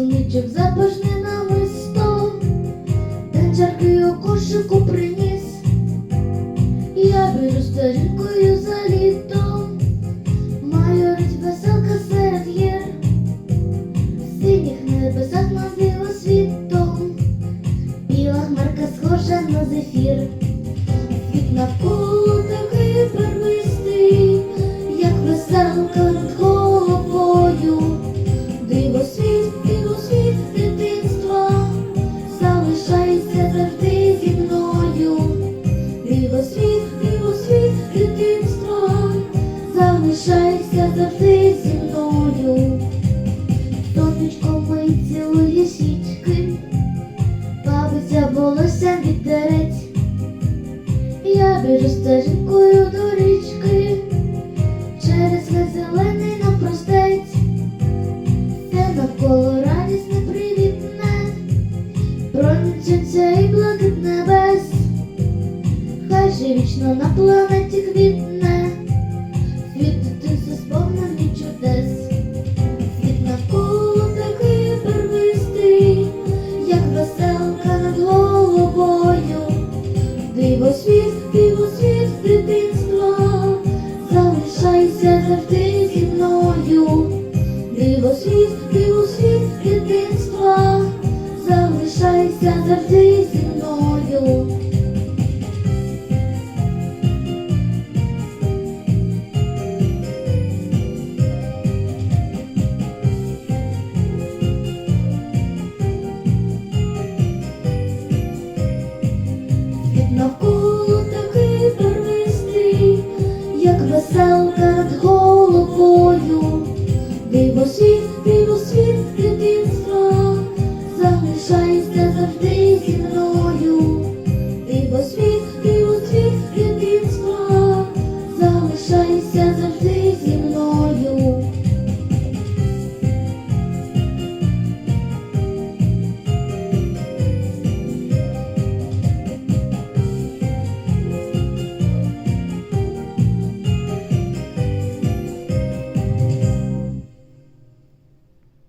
суничок запашне на мисто, Денчарки у кошику приніс, я беру старінкою за літом, майорить веселка серед гір, в синіх небесах назило світом, біла хмарка схожа на зефір, світ навколо такий первистий, як веселка. Залишайся завжди зі мною. Сонечко мої цілує щічки, бабиця волосся вітерець. Я біжу стежинкою до річки, через лес зелений навпростець, все навколо радісне привітне, промінчиться і блакит небес. Хай же вічно на планеті квітне, диво світ, диво світ дитинства, залишайся завжди зі мною, диво світ, диво світ дитинства, залишайся завжди Christmas of peace in.